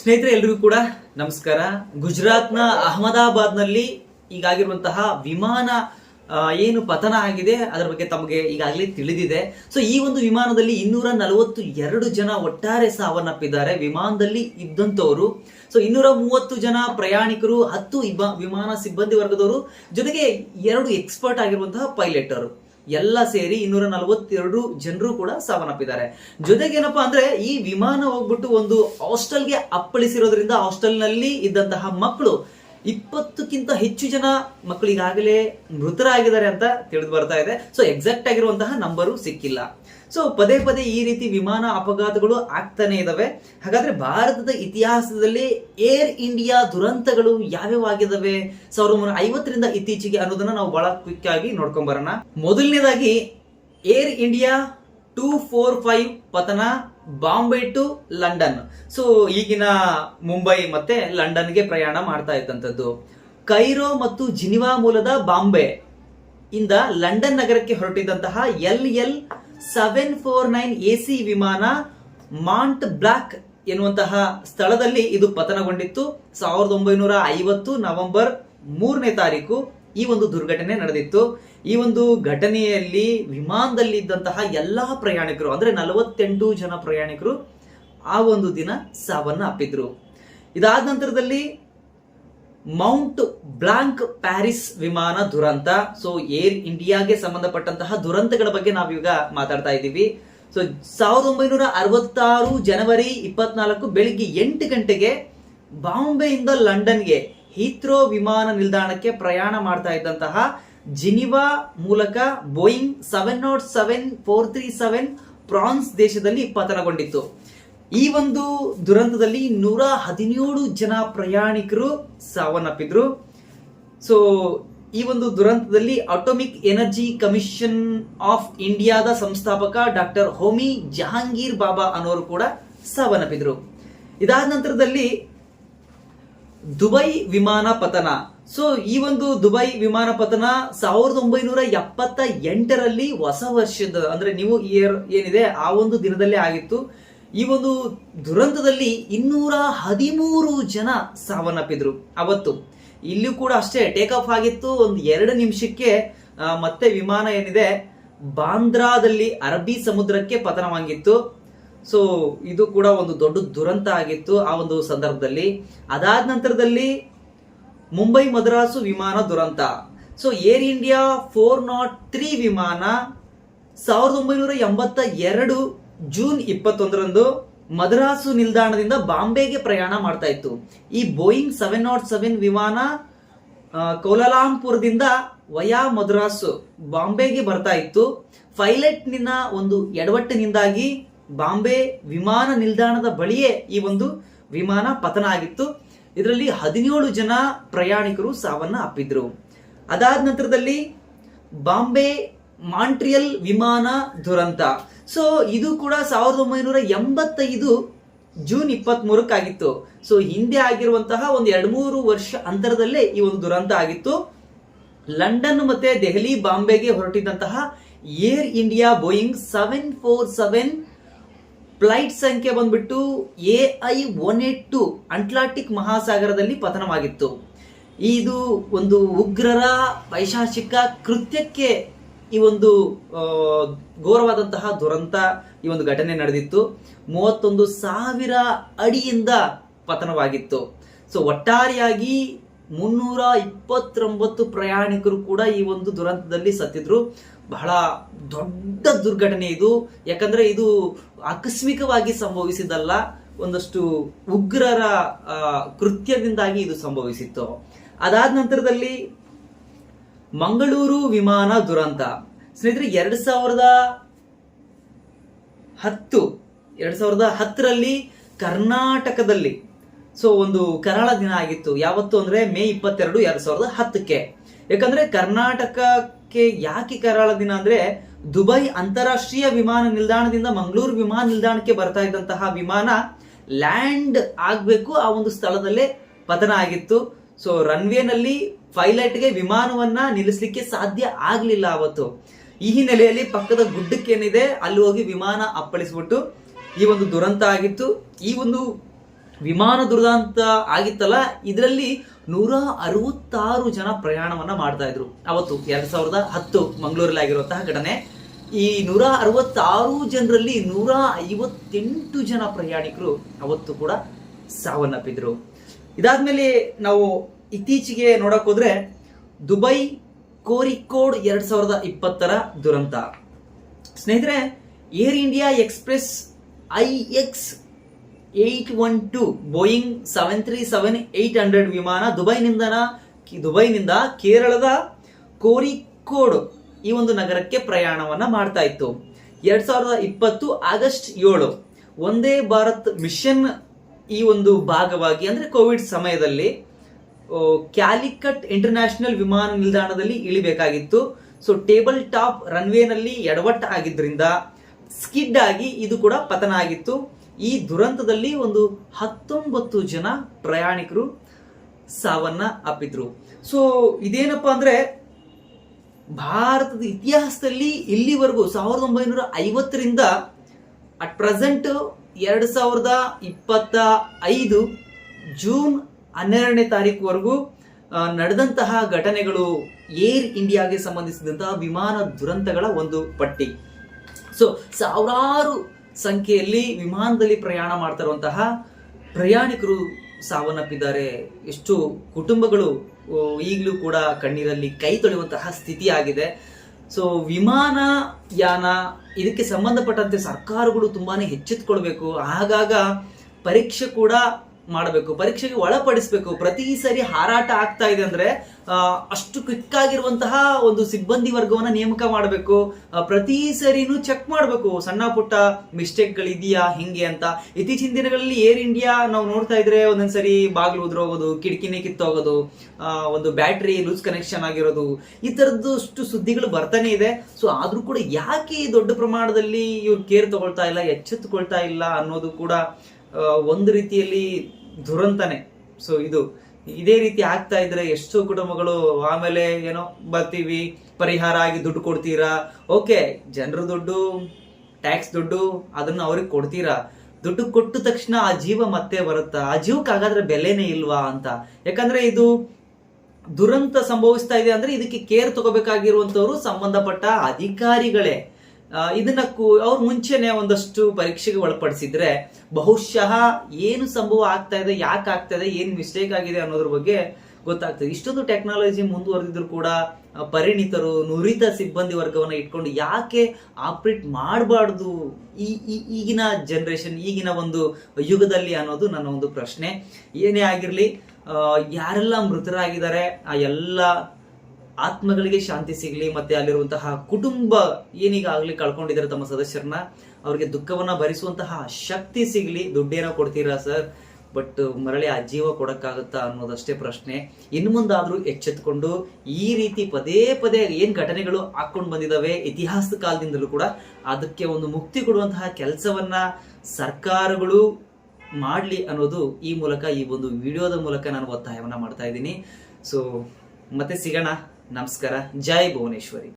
ಸ್ನೇಹಿತರೆ, ಎಲ್ರಿಗೂ ಕೂಡ ನಮಸ್ಕಾರ. ಗುಜರಾತ್ನ ಅಹಮದಾಬಾದ್ನಲ್ಲಿ ಈಗಾಗಿರುವಂತಹ ವಿಮಾನ ಏನು ಪತನ ಆಗಿದೆ, ಅದರ ಬಗ್ಗೆ ತಮಗೆ ಈಗಾಗಲೇ ತಿಳಿದಿದೆ. ಸೊ ಈ ಒಂದು ವಿಮಾನದಲ್ಲಿ ಇನ್ನೂರ ನಲವತ್ತು ಎರಡು ಜನ ಒಟ್ಟಾರೆ ಸಾವನ್ನಪ್ಪಿದ್ದಾರೆ, ವಿಮಾನದಲ್ಲಿ ಇದ್ದಂಥವರು. ಸೊ ಇನ್ನೂರ ಮೂವತ್ತು ಜನ ಪ್ರಯಾಣಿಕರು, ಹತ್ತು ವಿಮಾನ ಸಿಬ್ಬಂದಿ ವರ್ಗದವರು, ಜೊತೆಗೆ ಎರಡು ಎಕ್ಸ್ಪರ್ಟ್ ಆಗಿರುವಂತಹ ಪೈಲಟರು ಎಲ್ಲ ಸೇರಿ ಇನ್ನೂರ ನಲವತ್ತೆರಡು ಜನರು ಕೂಡ ಸಾವನ್ನಪ್ಪಿದ್ದಾರೆ. ಜೊತೆಗೆ ಏನಪ್ಪಾ ಅಂದ್ರೆ ಈ ವಿಮಾನ ಹೋಗ್ಬಿಟ್ಟು ಒಂದು ಹಾಸ್ಟೆಲ್ಗೆ ಅಪ್ಪಳಿಸಿರೋದ್ರಿಂದ ಹಾಸ್ಟೆಲ್ನಲ್ಲಿ ಇದ್ದಂತಹ ಮಕ್ಕಳು ಇಪ್ಪತ್ತಕ್ಕಿಂತ ಹೆಚ್ಚು ಜನ ಮಕ್ಕಳಿಗಾಗಲೇ ಮೃತರಾಗಿದ್ದಾರೆ ಅಂತ ತಿಳಿದು ಬರ್ತಾ ಇದೆ. ಸೊ ಎಕ್ಸಾಕ್ಟ್ ಆಗಿರುವಂತಹ ನಂಬರು ಸಿಕ್ಕಿಲ್ಲ. ಸೊ ಪದೇ ಪದೇ ಈ ರೀತಿ ವಿಮಾನ ಅಪಘಾತಗಳು ಆಗ್ತಾನೆ ಇದಾವೆ. ಹಾಗಾದ್ರೆ ಭಾರತದ ಇತಿಹಾಸದಲ್ಲಿ ಏರ್ ಇಂಡಿಯಾ ದುರಂತಗಳು ಯಾವ್ಯಾವ ಆಗಿದಾವೆ? ಸಾವಿರದ ಒಂಬೈನೂರ ಐವತ್ತರಿಂದ ಇತ್ತೀಚೆಗೆ ಅನ್ನೋದನ್ನ ನಾವು ಬಹಳ ಕ್ವಿಕ್ ಆಗಿ ನೋಡ್ಕೊಂಡ್ ಬರೋಣ. ಮೊದಲನೇದಾಗಿ Air India two four five ಪತನ ಬಾಂಬೆ ಟು ಲಂಡನ್. ಸೊ ಈಗಿನ ಮುಂಬೈ ಮತ್ತೆ ಲಂಡನ್ಗೆ ಪ್ರಯಾಣ ಮಾಡ್ತಾ ಇದ್ದಂಥದ್ದು ಕೈರೋ ಮತ್ತು ಜಿನಿವಾ ಮೂಲದ ಬಾಂಬೆ ಇಂದ ಲಂಡನ್ ನಗರಕ್ಕೆ ಹೊರಟಿದ್ದಂತಹ L L seven four nine A C ವಿಮಾನ ಮಾಂಟ್ ಬ್ಲಾಕ್ ಎನ್ನುವಂತಹ ಸ್ಥಳದಲ್ಲಿ ಇದು ಪತನಗೊಂಡಿತ್ತು. ಸಾವಿರದ ಒಂಬೈನೂರ ಐವತ್ತು ನವೆಂಬರ್ ಮೂರನೇ ತಾರೀಕು ಈ ಒಂದು ದುರ್ಘಟನೆ ನಡೆದಿತ್ತು. ಈ ಒಂದು ಘಟನೆಯಲ್ಲಿ ವಿಮಾನದಲ್ಲಿ ಇದ್ದಂತಹ ಎಲ್ಲಾ ಪ್ರಯಾಣಿಕರು, ಅಂದ್ರೆ ನಲವತ್ತೆಂಟು ಜನ ಪ್ರಯಾಣಿಕರು, ಆ ಒಂದು ದಿನ ಸಾವನ್ನ ಅಪ್ಪಿದ್ರು. ಇದಾದ ನಂತರದಲ್ಲಿ ಮೌಂಟ್ ಬ್ಲಾಂಕ್ ಪ್ಯಾರಿಸ್ ವಿಮಾನ ದುರಂತ. ಸೊ ಏರ್ ಇಂಡಿಯಾಗೆ ಸಂಬಂಧಪಟ್ಟಂತಹ ದುರಂತಗಳ ಬಗ್ಗೆ ನಾವೀಗ ಮಾತಾಡ್ತಾ ಇದ್ದೀವಿ. ಸೊ ಸಾವಿರದ ಒಂಬೈನೂರ ಅರವತ್ತಾರು ಜನವರಿ ಇಪ್ಪತ್ನಾಲ್ಕು ಬೆಳಿಗ್ಗೆ ಎಂಟು ಗಂಟೆಗೆ ಬಾಂಬೆಯಿಂದ ಲಂಡನ್ಗೆ ಹೀಥ್ರೋ ವಿಮಾನ ನಿಲ್ದಾಣಕ್ಕೆ ಪ್ರಯಾಣ ಮಾಡ್ತಾ ಇದ್ದಂತಹ ಜಿನಿವಾ ಮೂಲಕ Boeing seven nought seven four three seven France ದೇಶದಲ್ಲಿ ಪತನಗೊಂಡಿತ್ತು. ಈ ಒಂದು ದುರಂತದಲ್ಲಿ ನೂರ ಹದಿನೇಳು ಜನ ಪ್ರಯಾಣಿಕರು ಸಾವನ್ನಪ್ಪಿದ್ರು. ಸೊ ಈ ಒಂದು ದುರಂತದಲ್ಲಿ ಆಟೋಮಿಕ್ ಎನರ್ಜಿ ಕಮಿಷನ್ ಆಫ್ ಇಂಡಿಯಾದ ಸಂಸ್ಥಾಪಕ ಡಾಕ್ಟರ್ ಹೋಮಿ ಜಹಾಂಗೀರ್ ಬಾಬಾ ಅನ್ನೋರು ಕೂಡ ಸಾವನ್ನಪ್ಪಿದ್ರು. ಇದಾದ ನಂತರದಲ್ಲಿ ದುಬೈ ವಿಮಾನ ಪತನ. ಸೊ ಈ ಒಂದು ದುಬೈ ವಿಮಾನ ಪತನ ಸಾವಿರದ ಒಂಬೈನೂರ ಎಪ್ಪತ್ತ ಎಂಟರಲ್ಲಿ ಹೊಸ ವರ್ಷದ, ಅಂದ್ರೆ ನ್ಯೂ ಇಯರ್ ಏನಿದೆ, ಆ ಒಂದು ದಿನದಲ್ಲೇ ಆಗಿತ್ತು. ಈ ಒಂದು ದುರಂತದಲ್ಲಿ ಇನ್ನೂರ ಹದಿಮೂರು ಜನ ಸಾವನ್ನಪ್ಪಿದ್ರು. ಅವತ್ತು ಇಲ್ಲೂ ಕೂಡ ಅಷ್ಟೇ ಟೇಕ್ ಆಫ್ ಆಗಿತ್ತು. ಒಂದು ಎರಡು ನಿಮಿಷಕ್ಕೆ ಮತ್ತೆ ವಿಮಾನ ಏನಿದೆ, ಬಾಂದ್ರಾದಲ್ಲಿ ಅರಬ್ಬಿ ಸಮುದ್ರಕ್ಕೆ ಪತನವಾಗಿತ್ತು. ಸೊ ಇದು ಕೂಡ ಒಂದು ದೊಡ್ಡ ದುರಂತ ಆಗಿತ್ತು ಆ ಒಂದು ಸಂದರ್ಭದಲ್ಲಿ. ಅದಾದ ನಂತರದಲ್ಲಿ ಮುಂಬೈ ಮದ್ರಾಸು ವಿಮಾನ ದುರಂತ. So Air India four nought three ವಿಮಾನ ಸಾವಿರದ ಒಂಬೈನೂರ ಎಂಬತ್ತ ಎರಡು ಜೂನ್ ಇಪ್ಪತ್ತೊಂದರಂದು ಮದ್ರಾಸು ನಿಲ್ದಾಣದಿಂದ ಬಾಂಬೆಗೆ ಪ್ರಯಾಣ ಮಾಡ್ತಾ ಇತ್ತು. ಈ ಬೋಯಿಂಗ್ ಸೆವೆನ್ ನಾಟ್ ಸೆವೆನ್ ವಿಮಾನ ಕೌಲಾಲಾಂಪುರದಿಂದ ವಯಾ ಮದ್ರಾಸು ಬಾಂಬೆಗೆ ಬರ್ತಾ ಇತ್ತು. ಪೈಲಟ್ನಿನ ಒಂದು ಎಡವಟ್ಟಿನಿಂದಾಗಿ ಬಾಂಬೆ ವಿಮಾನ ನಿಲ್ದಾಣದ ಬಳಿಯೇ ಈ ಒಂದು ವಿಮಾನ ಪತನ ಆಗಿತ್ತು. ಇದರಲ್ಲಿ ಹದಿನೇಳು ಜನ ಪ್ರಯಾಣಿಕರು ಸಾವನ್ನ ಅಪ್ಪಿದ್ರು ಅದಾದ ನಂತರದಲ್ಲಿ ಬಾಂಬೆ ಮಾಂಟ್ರಿಯಲ್ ವಿಮಾನ ದುರಂತ. ಸೊ ಇದು ಕೂಡ ಸಾವಿರದ ಒಂಬೈನೂರ ಎಂಬತ್ತೈದು ಜೂನ್ ಇಪ್ಪತ್ತ್ ಮೂರಕ್ಕಾಗಿತ್ತು ಸೊ ಹಿಂದೆ ಆಗಿರುವಂತಹ ಒಂದು ಎರಡು ಮೂರು ವರ್ಷ ಅಂತರದಲ್ಲೇ ಈ ಒಂದು ದುರಂತ ಆಗಿತ್ತು. ಲಂಡನ್ ಮತ್ತೆ ದೆಹಲಿ ಬಾಂಬೆಗೆ ಹೊರಟಿದ್ದಂತಹ Air India Boeing seven four seven flight ಸಂಖ್ಯೆ ಬಂದ್ಬಿಟ್ಟು A I one eight two Atlantic ಮಹಾಸಾಗರದಲ್ಲಿ ಪತನವಾಗಿತ್ತು. ಇದು ಒಂದು ಉಗ್ರರ, ಪೈಶಾಚಿಕ ಕೃತ್ಯಕ್ಕೆ ಈ ಒಂದು ಘೋರವಾದಂತಹ ದುರಂತ ಈ ಒಂದು ಘಟನೆ ನಡೆದಿತ್ತು. ಮೂವತ್ತೊಂದು ಸಾವಿರ ಅಡಿಯಿಂದ ಪತನವಾಗಿತ್ತು. ಸೊ ಒಟ್ಟಾರೆಯಾಗಿ ಮುನ್ನೂರ ಇಪ್ಪತ್ತೊಂಬತ್ತು ಪ್ರಯಾಣಿಕರು ಕೂಡ ಈ ಒಂದು ದುರಂತದಲ್ಲಿ ಸತ್ತಿದ್ರು. ಬಹಳ ದೊಡ್ಡ ದುರ್ಘಟನೆ ಇದು. ಯಾಕಂದ್ರೆ ಇದು ಆಕಸ್ಮಿಕವಾಗಿ ಸಂಭವಿಸಿದಲ್ಲ ಒಂದಷ್ಟು ಉಗ್ರರ ಕೃತ್ಯದಿಂದಾಗಿ ಇದು ಸಂಭವಿಸಿತ್ತು. ಅದಾದ ನಂತರದಲ್ಲಿ ಮಂಗಳೂರು ವಿಮಾನ ದುರಂತ. ಸ್ನೇಹಿತರೆ, ಎರಡು ಸಾವಿರದ ಹತ್ತು, ಎರಡು ಸಾವಿರದ ಹತ್ತರಲ್ಲಿ ಕರ್ನಾಟಕದಲ್ಲಿ. ಸೊ ಒಂದು ಕರಾಳ ದಿನ ಆಗಿತ್ತು. ಯಾವತ್ತು ಅಂದ್ರೆ ಮೇ ಇಪ್ಪತ್ತೆರಡು ಎರಡು ಸಾವಿರದ ಹತ್ತಕ್ಕೆ. ಯಾಕಂದ್ರೆ ಕರ್ನಾಟಕಕ್ಕೆ ಯಾಕೆ ಕರಾಳ ದಿನ ಅಂದ್ರೆ ದುಬೈ ಅಂತಾರಾಷ್ಟ್ರೀಯ ವಿಮಾನ ನಿಲ್ದಾಣದಿಂದ ಮಂಗಳೂರು ವಿಮಾನ ನಿಲ್ದಾಣಕ್ಕೆ ಬರ್ತಾ ಇದ್ದಂತಹ ವಿಮಾನ ಲ್ಯಾಂಡ್ ಆಗ್ಬೇಕು ಆ ಒಂದು ಸ್ಥಳದಲ್ಲೇ ಪತನ ಆಗಿತ್ತು. ಸೊ ರನ್ವೇನಲ್ಲಿ ಪೈಲಟ್ಗೆ ವಿಮಾನವನ್ನ ನಿಲ್ಲಿಸಲಿಕ್ಕೆ ಸಾಧ್ಯ ಆಗ್ಲಿಲ್ಲ ಅವತ್ತು. ಈ ಹಿನ್ನೆಲೆಯಲ್ಲಿ ಪಕ್ಕದ ಗುಡ್ಡಕ್ಕೇನಿದೆ ಅಲ್ಲಿ ಹೋಗಿ ವಿಮಾನ ಅಪ್ಪಳಿಸ್ಬಿಟ್ಟು ಈ ಒಂದು ದುರಂತ ಆಗಿತ್ತು. ಈ ಒಂದು ವಿಮಾನ ದುರಂತ ಆಗಿತ್ತಲ್ಲ, ಇದರಲ್ಲಿ ನೂರ ಅರವತ್ತಾರು ಜನ ಪ್ರಯಾಣವನ್ನ ಮಾಡ್ತಾ ಇದ್ರು. ಅವತ್ತು ಎರಡ್ ಸಾವಿರದ ಹತ್ತು ಮಂಗಳೂರಲ್ಲಿ ಆಗಿರುವಂತಹ ಘಟನೆ. ಈ ನೂರ ಅರವತ್ತಾರು ಜನರಲ್ಲಿ ನೂರ ಐವತ್ತೆಂಟು ಜನ ಪ್ರಯಾಣಿಕರು ಅವತ್ತು ಕೂಡ ಸಾವನ್ನಪ್ಪಿದ್ರು. ಇದಾದ್ಮೇಲೆ ನಾವು ಇತ್ತೀಚೆಗೆ ನೋಡಕ್ ಹೋದ್ರೆ ದುಬೈ ಕೋರಿಕೋಡ್ ಎರಡ್ ಸಾವಿರದ ಇಪ್ಪತ್ತರ ದುರಂತ. ಸ್ನೇಹಿತರೆ, Air India express I X eight one two, Boeing seven three seven eight hundred ವಿಮಾನ ದುಬೈನಿಂದ ದುಬೈನಿಂದ ಕೇರಳದ ಕೋರಿಕೋಡ್ ಈ ಒಂದು ನಗರಕ್ಕೆ ಪ್ರಯಾಣವನ್ನ ಮಾಡ್ತಾ ಇತ್ತು. ಎರಡ್ ಸಾವಿರದ ಇಪ್ಪತ್ತು ಆಗಸ್ಟ್ ಏಳು ಒಂದೇ ಭಾರತ್ ಮಿಷನ್ ಈ ಒಂದು ಭಾಗವಾಗಿ, ಅಂದ್ರೆ ಕೋವಿಡ್ ಸಮಯದಲ್ಲಿ ಕ್ಯಾಲಿಕಟ್ ಇಂಟರ್ನ್ಯಾಷನಲ್ ವಿಮಾನ ನಿಲ್ದಾಣದಲ್ಲಿ ಇಳಿಬೇಕಾಗಿತ್ತು. ಸೊ ಟೇಬಲ್ ಟಾಪ್ ರನ್ವೇನಲ್ಲಿ ಎಡವಟ್ಟ ಆಗಿದ್ದರಿಂದ ಸ್ಕಿಡ್ ಆಗಿ ಇದು ಕೂಡ ಪತನ ಆಗಿತ್ತು. ಈ ದುರಂತದಲ್ಲಿ ಒಂದು ಹತ್ತೊಂಬತ್ತು ಜನ ಪ್ರಯಾಣಿಕರು ಸಾವನ್ನ ಅಪ್ಪಿದ್ರು. ಸೊ ಇದೇನಪ್ಪ ಅಂದ್ರೆ, ಭಾರತದ ಇತಿಹಾಸದಲ್ಲಿ ಇಲ್ಲಿವರೆಗೂ ಸಾವಿರದ ಒಂಬೈನೂರ ಐವತ್ತರಿಂದ ಅಟ್ ಪ್ರೆಸೆಂಟ್ ಎರಡು ಸಾವಿರದ ಇಪ್ಪತ್ತ ಐದು ಜೂನ್ ಹನ್ನೆರಡನೇ ತಾರೀಕುವರೆಗೂ ನಡೆದಂತಹ ಘಟನೆಗಳು ಏರ್ ಇಂಡಿಯಾಗೆ ಸಂಬಂಧಿಸಿದಂತಹ ವಿಮಾನ ದುರಂತಗಳ ಒಂದು ಪಟ್ಟಿ. ಸೊ ಸಾವಿರಾರು ಸಂಖ್ಯೆಯಲ್ಲಿ ವಿಮಾನದಲ್ಲಿ ಪ್ರಯಾಣ ಮಾಡ್ತಾ ಇರುವಂತಹ ಪ್ರಯಾಣಿಕರು ಸಾವನ್ನಪ್ಪಿದ್ದಾರೆ. ಎಷ್ಟು ಕುಟುಂಬಗಳು ಈಗಲೂ ಕೂಡ ಕಣ್ಣೀರಲ್ಲಿ ಕೈ ತೊಳೆಯುವಂತಹ ಸ್ಥಿತಿ ಆಗಿದೆ ಸೊ ವಿಮಾನ ಯಾನ ಇದಕ್ಕೆ ಸಂಬಂಧಪಟ್ಟಂತೆ ಸರ್ಕಾರಗಳು ತುಂಬಾ ಹೆಚ್ಚೆತ್ಕೊಳ್ಬೇಕು ಆಗಾಗ ಪರೀಕ್ಷೆ ಕೂಡ ಮಾಡಬೇಕು, ಪರೀಕ್ಷೆಗೆ ಒಳಪಡಿಸಬೇಕು, ಪ್ರತಿ ಸರಿ ಹಾರಾಟ ಆಗ್ತಾ ಇದೆ ಅಂದ್ರೆ ಅಷ್ಟು ಕ್ವಿಕ್ ಆಗಿರುವಂತಹ ಒಂದು ಸಿಬ್ಬಂದಿ ವರ್ಗವನ್ನ ನೇಮಕ ಮಾಡಬೇಕು ಪ್ರತಿ ಸರಿನೂ ಚೆಕ್ ಮಾಡಬೇಕು, ಸಣ್ಣ ಪುಟ್ಟ ಮಿಸ್ಟೇಕ್ಗಳಿದೆಯಾ ಹಿಂಗೆ ಅಂತ. ಇತ್ತೀಚಿನ ದಿನಗಳಲ್ಲಿ ಏರ್ ಇಂಡಿಯಾ ನಾವು ನೋಡ್ತಾ ಇದ್ರೆ ಒಂದೊಂದ್ಸರಿ ಬಾಗಿಲು ಉದ್ರೋಗೋದು, ಕಿಟಕಿನೇ ಕಿತ್ತೋಗೋದು ಒಂದು ಬ್ಯಾಟ್ರಿ ಲೂಸ್ ಕನೆಕ್ಷನ್ ಆಗಿರೋದು, ಈ ತರದ್ದು ಅಷ್ಟು ಸುದ್ದಿಗಳು ಬರ್ತಾನೆ ಇದೆ. ಸೊ ಆದ್ರೂ ಕೂಡ ಯಾಕೆ ದೊಡ್ಡ ಪ್ರಮಾಣದಲ್ಲಿ ಇವ್ರು ಕೇರ್ ತಗೊಳ್ತಾ ಇಲ್ಲ, ಎಚ್ಚೆತ್ತುಕೊಳ್ತಾ ಇಲ್ಲ ಅನ್ನೋದು ಕೂಡ ಒಂದು ರೀತಿಯಲ್ಲಿ ದುರಂತನೆ. ಸೊ ಇದು ಇದೇ ರೀತಿ ಆಗ್ತಾ ಇದ್ರೆ ಎಷ್ಟೋ ಕುಟುಂಬಗಳು ಆಮೇಲೆ ಏನೋ ಬರ್ತೀವಿ, ಪರಿಹಾರ ಆಗಿ ದುಡ್ಡು ಕೊಡ್ತೀರಾ? ಓಕೆ, ಜನರ ದುಡ್ಡು, ಟ್ಯಾಕ್ಸ್ ದುಡ್ಡು, ಅದನ್ನ ಅವ್ರಿಗೆ ಕೊಡ್ತೀರಾ? ದುಡ್ಡು ಕೊಟ್ಟ ತಕ್ಷಣ ಆ ಜೀವ ಮತ್ತೆ ಬರುತ್ತಾ? ಆ ಜೀವಕ್ಕೆ ಹಾಗಾದ್ರೆ ಬೆಲೆನೇ ಇಲ್ವಾ ಅಂತ. ಯಾಕಂದ್ರೆ ಇದು ದುರಂತ ಸಂಭವಿಸ್ತಾ ಇದೆ ಅಂದ್ರೆ ಇದಕ್ಕೆ ಕೇರ್ ತಗೋಬೇಕಾಗಿರುವಂತವ್ರು ಸಂಬಂಧಪಟ್ಟ ಅಧಿಕಾರಿಗಳೇ. ಇದನ್ನ ಅವ್ರು ಮುಂಚೆನೆ ಒಂದಷ್ಟು ಪರೀಕ್ಷೆಗೆ ಒಳಪಡಿಸಿದ್ರೆ ಬಹುಶಃ ಏನು ಸಂಭವ ಆಗ್ತಾ ಇದೆ, ಯಾಕೆ ಆಗ್ತಾ ಇದೆ, ಏನು ಮಿಸ್ಟೇಕ್ ಆಗಿದೆ ಅನ್ನೋದ್ರ ಬಗ್ಗೆ ಗೊತ್ತಾಗ್ತದೆ. ಇಷ್ಟೊಂದು ಟೆಕ್ನಾಲಜಿ ಮುಂದುವರೆದಿದ್ರು ಕೂಡ ಪರಿಣಿತರು, ನುರಿತ ಸಿಬ್ಬಂದಿ ವರ್ಗವನ್ನು ಇಟ್ಕೊಂಡು ಯಾಕೆ ಆಪರೇಟ್ ಮಾಡಬಾರ್ದು ಈ- ಈಗಿನ ಜನರೇಷನ್ ಈಗಿನ ಒಂದು ಯುಗದಲ್ಲಿ ಅನ್ನೋದು ನನ್ನ ಒಂದು ಪ್ರಶ್ನೆ. ಏನೇ ಆಗಿರಲಿ ಯಾರೆಲ್ಲ ಮೃತರಾಗಿದ್ದಾರೆ, ಆ ಎಲ್ಲ ಆತ್ಮಗಳಿಗೆ ಶಾಂತಿ ಸಿಗಲಿ, ಮತ್ತೆ ಅಲ್ಲಿರುವಂತಹ ಕುಟುಂಬ ಏನೀಗಾಗಲಿ ಕಳ್ಕೊಂಡಿದ್ದಾರೆ ತಮ್ಮ ಸದಸ್ಯರನ್ನ, ಅವ್ರಿಗೆ ದುಃಖವನ್ನ ಭರಿಸುವಂತಹ ಶಕ್ತಿ ಸಿಗಲಿ, ದುಡ್ಡೇನೋ ಕೊಡ್ತೀರಾ ಸರ್? ಬಟ್ ಮರಳಿ ಆ ಜೀವ ಕೊಡಕ್ಕಾಗುತ್ತಾ ಅನ್ನೋದಷ್ಟೇ ಪ್ರಶ್ನೆ. ಇನ್ನು ಮುಂದಾದ್ರೂ ಎಚ್ಚೆತ್ಕೊಂಡು ಈ ರೀತಿ ಪದೇ ಪದೇ ಏನ್ ಘಟನೆಗಳು ಹಾಕೊಂಡು ಬಂದಿದ್ದಾವೆ ಇತಿಹಾಸದ ಕಾಲದಿಂದಲೂ ಕೂಡ ಅದಕ್ಕೆ ಒಂದು ಮುಕ್ತಿ ಕೊಡುವಂತಹ ಕೆಲಸವನ್ನ ಸರ್ಕಾರಗಳು ಮಾಡಲಿ ಅನ್ನೋದು ಈ ಮೂಲಕ ಈ ಒಂದು ವಿಡಿಯೋದ ಮೂಲಕ ನಾನು ಒತ್ತಾಯವನ್ನ ಮಾಡ್ತಾ ಇದ್ದೀನಿ. ಸೊ ಮತ್ತೆ ಸಿಗೋಣ. ನಮಸ್ಕಾರ. ಜೈ ಭುವನೇಶ್ವರಿ.